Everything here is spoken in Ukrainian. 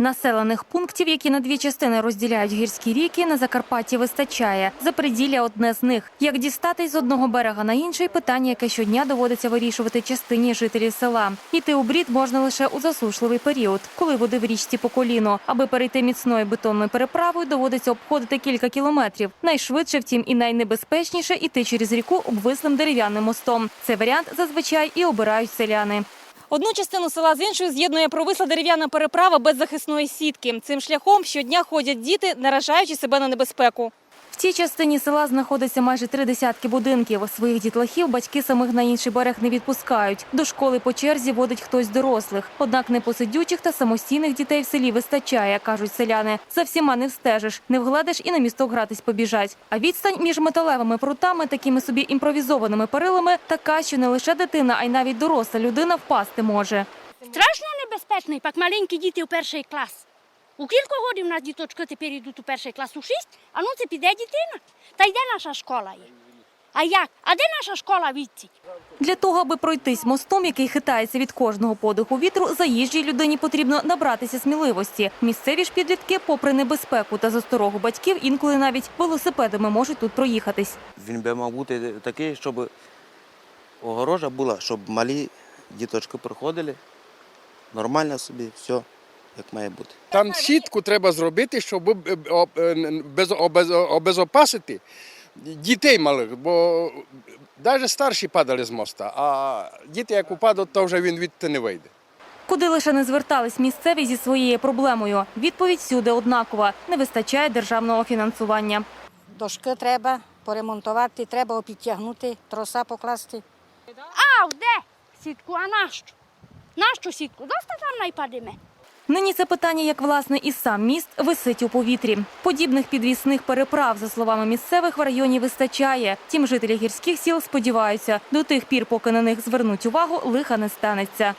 Населених пунктів, які на дві частини розділяють гірські ріки, на Закарпатті вистачає. Запреділля одне з них. Як дістатись з одного берега на інший – питання, яке щодня доводиться вирішувати частині жителів села. Іти у брід можна лише у засушливий період, коли води в річці по коліно. Аби перейти міцною бетонною переправою, доводиться обходити кілька кілометрів. Найшвидше, втім, і найнебезпечніше іти через ріку обвислим дерев'яним мостом. Цей варіант зазвичай і обирають селяни. Одну частину села з іншою з'єднує провисла дерев'яна переправа без захисної сітки. Цим шляхом щодня ходять діти, наражаючи себе на небезпеку. Цій частині села знаходиться майже три десятки будинків. Своїх дітлахів батьки самих на інший берег не відпускають. До школи по черзі водить хтось дорослих. Однак непосидючих та самостійних дітей в селі вистачає, кажуть селяни. За всіма не встежиш, не вгладиш і на місток гратись побіжать. А відстань між металевими прутами, такими собі імпровізованими перилами, така, що не лише дитина, а й навіть доросла людина впасти може. Страшно небезпечно, пак маленькі діти у перший клас. У кілька годин у нас діточки тепер йдуть у перший клас у шість, а ну це піде дитина. Та й де наша школа є? А як? А де наша школа відці? Для того, аби пройтись мостом, який хитається від кожного подиху вітру, заїжджій людині потрібно набратися сміливості. Місцеві ж підлітки, попри небезпеку та засторогу батьків, інколи навіть велосипедами можуть тут проїхатись. Він би мав бути такий, щоб огорожа була, щоб малі діточки приходили, нормально собі, все як має бути. Там сітку треба зробити, щоб об- без- обез- обезопасити дітей малих, бо навіть старші падали з моста, а діти, як упадуть, то вже він відти не вийде. Куди лише не звертались місцеві зі своєю проблемою. Відповідь всюди однакова: не вистачає державного фінансування. Дошки треба поремонтувати, треба підтягнути, троса покласти. А, де? Сітку, а нащо? Нащо сітку? Доста там найпадеме. Нині це питання, як власне і сам міст, висить у повітрі. Подібних підвісних переправ, за словами місцевих, в районі вистачає. Тім жителі гірських сіл сподіваються, до тих пір, поки на них звернуть увагу, лиха не станеться.